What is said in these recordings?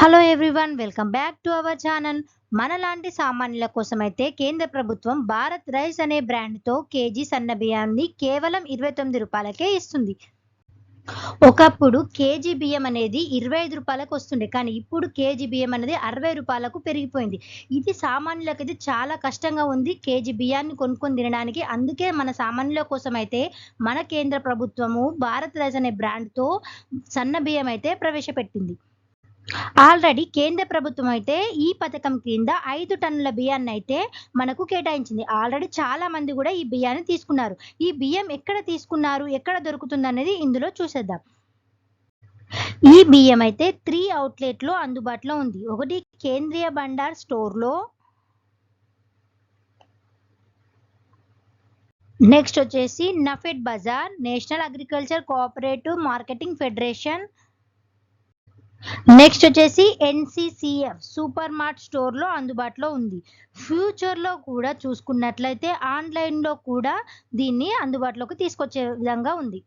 Hello everyone welcome back to our channel మనలాంటి సామాన్యుల కోసమైతే కేంద్ర ప్రభుత్వం భారత్ రైస్ అనే బ్రాండ్తో కేజీ సన్న బియ్యాన్ని కేవలం ఇరవై తొమ్మిది రూపాయలకే ఇస్తుంది. ఒకప్పుడు కేజీ బియ్యం అనేది ఇరవై ఐదు రూపాయలకు వస్తుండే కానీ ఇప్పుడు కేజీ బియ్యం అనేది అరవై రూపాయలకు పెరిగిపోయింది. ఇది సామాన్యులకైతే చాలా కష్టంగా ఉంది కేజీ బియ్యాన్ని కొనుక్కొని తినడానికి. అందుకే మన సామాన్యుల కోసం అయితే మన కేంద్ర ప్రభుత్వము భారత్ రైస్ అనే బ్రాండ్తో సన్న బియ్యం అయితే ప్రవేశపెట్టింది. ఆల్రెడీ కేంద్ర ప్రభుత్వం అయితే ఈ పథకం కింద ఐదు టన్నుల బియ్యాన్ని అయితే మనకు కేటాయించింది. ఆల్రెడీ చాలా మంది కూడా ఈ బియ్యాన్ని తీసుకున్నారు. ఈ బియ్యం ఎక్కడ తీసుకున్నారు ఎక్కడ దొరుకుతుంది అనేది ఇందులో చూసేద్దాం. ఈ బియ్యం అయితే త్రీ అవుట్లెట్లో అందుబాటులో ఉంది. ఒకటి కేంద్రీయ బండార్ స్టోర్లో. నెక్స్ట్ వచ్చేసి NAFED bazaar national agriculture cooperative marketing federation. Next వచ్చేసి ఎన్సిసిఎఫ్ సూపర్ మార్ట్ స్టోర్లో అందుబాటులో ఉంది. ఫ్యూచర్లో కూడా చూసుకున్నట్లయితే ఆన్లైన్లో కూడా దీన్ని అందుబాటులోకి తీసుకొచ్చే విధంగా ఉంది.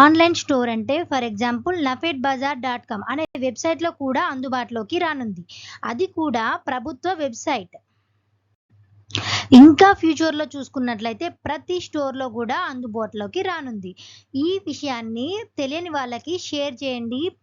ఆన్లైన్ స్టోర్ అంటే for example NAFED bazaar dot com అనే వెబ్సైట్లో కూడా అందుబాటులోకి రానుంది. అది కూడా ప్రభుత్వ వెబ్సైట్ ఇంకా ఫ్యూచర్లో చూసుకున్నట్లయితే ప్రతి స్టోర్లో కూడా అందుబాటులోకి రానుంది. ఈ విషయాన్ని తెలియని వాళ్ళకి షేర్ చేయండి.